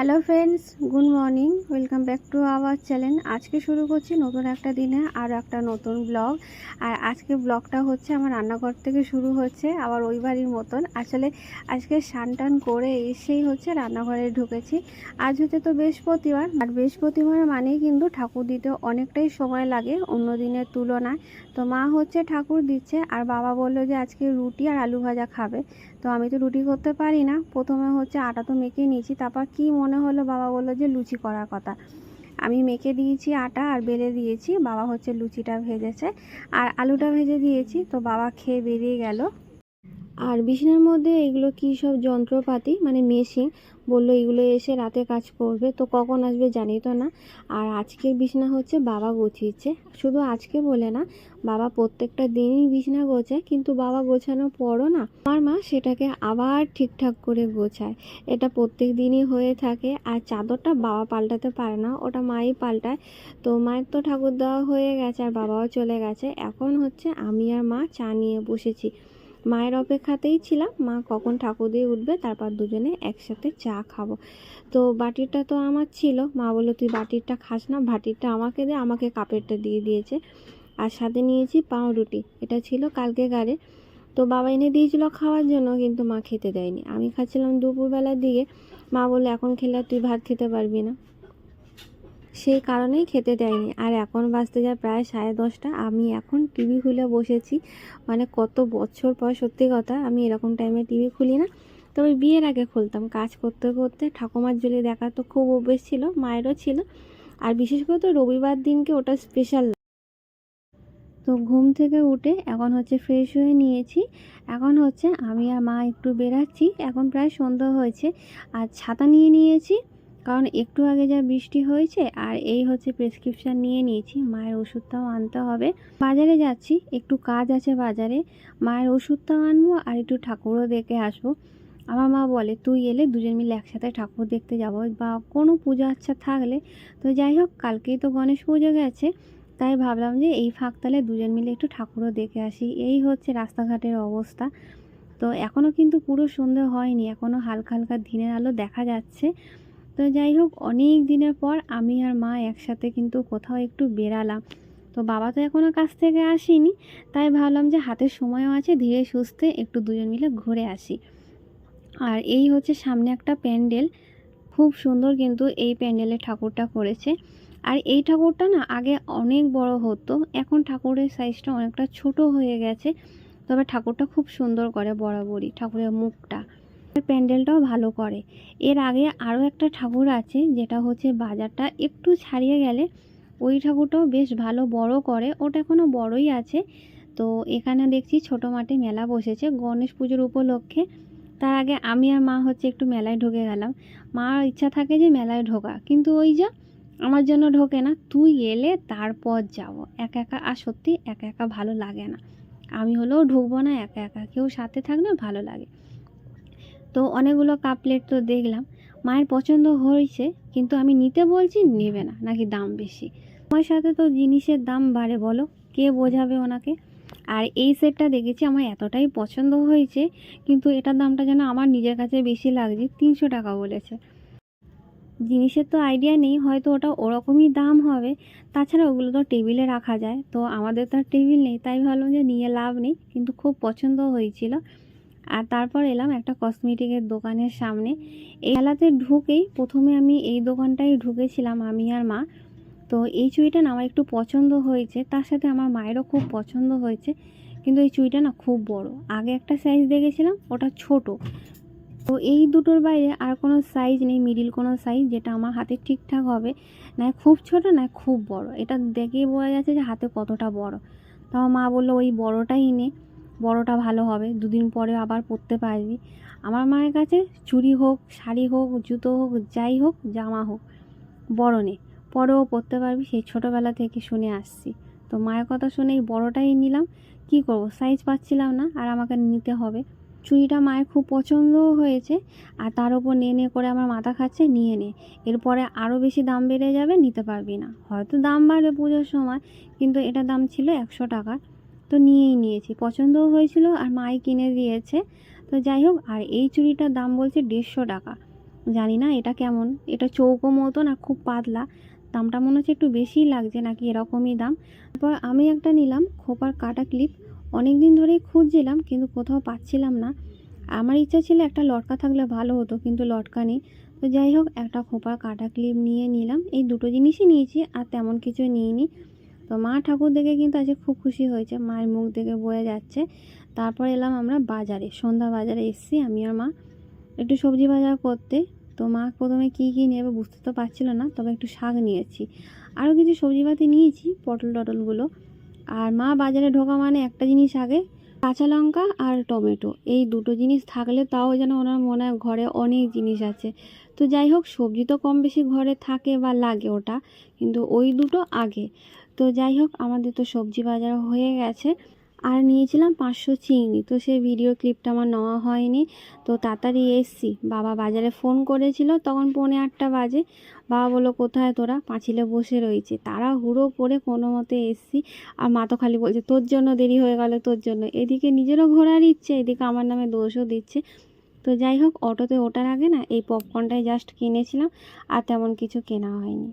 Hello friends, good morning, welcome back to our channel. আজকে শুরু করছি নতুন একটা দিনে আর একটা নতুন ব্লগ। আর আজকে ব্লগটা হচ্ছে আমার রান্নাঘর থেকে শুরু হচ্ছে আবার ওই বাড়ির মতন। আসলে আজকে টান করে এসেই হচ্ছে রান্নাঘরে ঢুকেছি। আজ হচ্ছে তো বৃহস্পতিবার, আর বৃহস্পতিবার মানেই কিন্তু ঠাকুর দিতে অনেকটাই সময় লাগে অন্য দিনের তুলনায়। তো মা হচ্ছে ঠাকুর দিচ্ছে, আর বাবা বলল যে আজকে রুটি আর আলু ভাজা খাবে। তো আমি তো রুটি করতে পারি না। প্রথমে হচ্ছে আটা তো মেখে নিয়েছি, তারপর কী মনে হলো বাবা বলল যে লুচি করার কথা। আমি মেখে দিয়েছি আটা আর বেলে দিয়েছি, বাবা হচ্ছে লুচিটা ভেজেছে। আর আলুটা ভেজে দিয়েছি, তো বাবা খেয়ে বেরিয়ে গেল। আর বিছানার মধ্যে এগুলো কি সব যন্ত্রপাতি? মানে মেশিন। বলল, এগুলো এসে রাতে কাজ করবে। তো কখন আসবে জানি তো না। আর আজকের বিছানা হচ্ছে বাবা গোছিয়েছে। শুধু আজকে বলে না, বাবা প্রত্যেকটা দিনই বিছানা গোছায়, কিন্তু বাবা গোছানোর পরও না, আমার মা সেটাকে আবার ঠিকঠাক করে গোছায়। এটা প্রত্যেক দিনই হয়ে থাকে। আর চাদরটা বাবা পাল্টাতে পারে না, ওটা মাই পাল্টায়। তো মায়ের তো ঠাকুর দেওয়া হয়ে গেছে, আর বাবাও চলে গেছে। এখন হচ্ছে আমি আর মা চা নিয়ে বসেছি। মায়ের অপেক্ষাতেই ছিলাম। মা কখন ঠাকুর দিয়ে উঠবে, তারপর দুজনে একসাথে চা খাব। তো বাটিটা তো আমার ছিল। মা বলল, তুই বাটিরটা খাস না, বাটিরটা আমাকে দে, আমাকে কাপেরটা দিয়ে দিয়েছে। আর সাথে নিয়েছি পাউরুটি। এটা ছিল কালকে গাড়ে তো বাবা এনে দিয়েছিল খাওয়ার জন্য, কিন্তু মা খেতে দেয়নি। আমি খাচ্ছিলাম দুপুরবেলার দিকে। মা বলল, এখন খেলে তুই ভাত খেতে পারবি না। সেই কারণেই খেতে দেয়নি। আর এখন বাজতে যায় প্রায় সাড়ে দশটা, আমি এখন টিভি খুলে বসেছি। মানে কত বছর পর, সত্যি কথা, আমি এরকম টাইমে টিভি খুলি না। তবে বিয়ের আগে খুলতাম। কাজ করতে করতে ঠাকুমার জলে দেখা তো খুব অভ্যেস ছিল, মায়েরও ছিল। আর বিশেষ করে তো রবিবার দিনকে ওটা স্পেশাল তো ঘুম থেকে উঠে এখন হচ্ছে ফ্রেশ হয়ে নিয়েছি। এখন হচ্ছে আমি আর মা একটু বেরাচ্ছি। এখন প্রায় সন্ধ্যা হয়েছে। আর ছাতা নিয়ে নিয়েছি। কারণ একটু আগে যা বৃষ্টি হয়েছে আর এই হচ্ছে প্রেসক্রিপশান নিয়ে নিয়েছি, মায়ের ওষুধটাও আনতে হবে। বাজারে যাচ্ছি, একটু কাজ আছে বাজারে, মায়ের ওষুধটাও আনব আর একটু ঠাকুরও দেখে আসব। আমার মা বলে, তুই এলে দুজন মিলে একসাথে ঠাকুর দেখতে যাব। বা কোনো পূজা আচ্ছা থাকলে, তো যাই হোক, কালকেই তো গণেশ পুজো গেছে, তাই ভাবলাম যে এই ফাঁক তালে দুজন মিলে একটু ঠাকুরও দেখে আসি। এই হচ্ছে রাস্তাঘাটের অবস্থা। তো এখনও কিন্তু পুরো সন্ধে হয়নি এখনও হালকা হালকা দিনের আলো দেখা যাচ্ছে। তো যাই হোক, অনেক দিনের পর আমি আর মা একসাথে কিন্তু কোথাও একটু বেরালাম তো বাবা তো এখনও কাছ থেকে আসেনি, তাই ভাবলাম যে হাতে সময়ও আছে, ধীরে সুস্থে একটু দুজন মিলে ঘুরে আসি। আর এই হচ্ছে সামনে একটা প্যান্ডেল, খুব সুন্দর কিন্তু এই প্যান্ডেলে ঠাকুরটা করেছে। আর এই ঠাকুরটা না আগে অনেক বড় হতো, এখন ঠাকুরের সাইজটা অনেকটা ছোট হয়ে গেছে, তবে ঠাকুরটা খুব সুন্দর করে বরাবরই, ঠাকুরের মুখটা। প্যান্ডেলটাও ভালো করে। এর আগে আরও একটা ঠাকুর আছে, যেটা হচ্ছে বাজারটা একটু ছাড়িয়ে গেলে ওই ঠাকুরটাও বেশ ভালো বড় করে। ওটা এখনও বড়ই আছে। তো এখানে দেখছি ছোটো মাঠে মেলা বসেছে গণেশ পুজোর উপলক্ষে। তার আগে আমি আর মা হচ্ছে একটু মেলায় ঢুকে গেলাম। মার ইচ্ছা থাকে যে মেলায় ঢোকা, কিন্তু ওই যা আমার জন্য ঢোকে না, তুই এলে তারপর যাব। একা একা, আর সত্যি একা একা ভালো লাগে না। আমি হলেও ঢুকবো না, একা একা। কেউ সাথে থাকলে ভালো লাগে। তো অনেকগুলো কাপ প্লেট তো দেখলাম। মায়ের পছন্দ হয়েছে, কিন্তু আমি নিতে বলছি, নেবে না, নাকি দাম বেশি? আমার সাথে তো জিনিসের দাম বাড়ে, বলো। কে বোঝাবে ওনাকে? আর এই সেটটা দেখেছি, আমার এতটাই পছন্দ হয়েছে, কিন্তু এটার দামটা যেন আমার নিজের কাছে বেশি লাগছে, তিনশো টাকা বলেছে। জিনিসের তো আইডিয়া নেই, হয়তো ওটা ওরকমই দাম হবে। তাছাড়া ওগুলো তো টেবিলে রাখা যায়, তো আমাদের তো আর টেবিল নেই, তাই ভাবলাম যে নিয়ে লাভ নেই, কিন্তু খুব পছন্দ হয়েছিল। আর তারপর এলাম একটা কসমেটিকের দোকানের সামনে। এই মেলাতে ঢুকেই প্রথমে আমি এই দোকানটাই ঢুকেছিলাম, আমি আর মা। তো এই চুড়িটা না আমার একটু পছন্দ হয়েছে, তার সাথে আমার মায়েরও খুব পছন্দ হয়েছে। কিন্তু এই চুড়িটা না খুব বড়। আগে একটা সাইজ দেখেছিলাম, ওটা ছোট। তো এই দুটোর বাইরে আর কোনো সাইজ নেই মিডিল কোনো সাইজ যেটা আমার হাতে ঠিকঠাক হবে। না, খুব ছোট, না, খুব বড়। এটা দেখেই বোঝা যাচ্ছে যে হাতে কতটা বড়। তো মা বলল, ওই বড়টাই নে। বড়টা ভালো হবে। দুদিন পরে আবার পরতে পারবি। আমার মায়ের কাছে চুড়ি হোক, শাড়ি হোক, জুতো হোক, যাই হোক, জামা হোক, বড় নে পরেও পরতে পারবি, সেই ছোটোবেলা থেকে শুনে আসছি। তো মায়ের কথা শুনে এই বড়টাই নিলাম। কি করব? সাইজ পাচ্ছিলাম না, আর আমাকে নিতে হবে। চুড়িটা মায়ের খুব পছন্দও হয়েছে, আর তার ওপর নিয়ে নিয়ে করে আমার মাথা খাচ্ছে, নিয়ে নে। এরপরে আরও বেশি দাম বেড়ে যাবে, নিতে পারবি না। হয়তো দাম বাড়বে পুজোর সময়, কিন্তু এটা দাম ছিল একশো টাকা। তো নিয়েই নিয়েছি। পছন্দও হয়েছিল আর মাই কিনে দিয়েছে। তো যাই হোক, আর এই চুড়িটার দাম বলছে দেড়শো টাকা। জানি না এটা কেমন। এটা চৌকো মতন আর খুব পাতলা। দামটা মনে হচ্ছে একটু বেশিই লাগছে নাকি এরকমই দাম। তারপর আমি একটা নিলাম খোপার কাটা ক্লিপ। অনেক দিন ধরেই খুঁজছিলাম কিন্তু কোথাও পাচ্ছিলাম না। আমার ইচ্ছা ছিল একটা লটকা থাকলে ভালো হতো কিন্তু লটকা নেই। তো যাই হোক, একটা খোপার কাটা ক্লিপ নিয়ে নিলাম। এই দুটো জিনিসই নিয়েছি আর তেমন কিছু নিইনি। তো মা ঠাকুর দেখে কিন্তু আজকে খুব খুশি হয়েছে। মায়ের মুখ দেখে বয়ে যাচ্ছে। তারপর এলাম আমরা বাজারে। সন্ধ্যা বাজারে এসেছি আমি আর মা। একটু সবজি বাজার করতে। তো মা প্রথমে কী কী নেবে বুঝতে তো পারছিল না, তবে একটু শাক নিয়েছি। আরও কিছু সবজিপাতি নিয়েছি, পটল টটলগুলো। আর মা বাজারে ঢোকা মানে একটা জিনিস আগে, কাঁচা লঙ্কা আর টমেটো। এই দুটো জিনিস থাকলে তাও যেন ওনার মনে হয় ঘরে অনেক জিনিস আছে। তো যাই হোক, সবজি তো কম বেশি ঘরে থাকে বা লাগে ওটা। কিন্তু ওই দুটো আগে। তো যাই হোক, আমাদের তো সবজি বাজার হয়ে গেছে। আর নিয়েছিলাম পাঁচশো চিংড়ি, তো সেই ভিডিও ক্লিপটা আমার নেওয়া হয়নি। তো তাড়াতাড়ি এসছি। বাবা বাজারে ফোন করেছিল, তখন পৌনে আটটা বাজে। বাবা বলল, কোথায় তোরা? পাঁচিলে বসে রয়েছে। তারা হুড়ো পরে কোনো মতে এসছি। আর মা তো খালি বলছে, তোর জন্য দেরি হয়ে গেল, তোর জন্য। এদিকে নিজেরও ঘোরার ইচ্ছে, এদিকে আমার নামে দোষও দিচ্ছে। তো যাই হোক, অটোতে ওঠার আগে না, এই পপকর্নটাই জাস্ট কিনেছিলাম, আর তেমন কিছু কেনা হয়নি।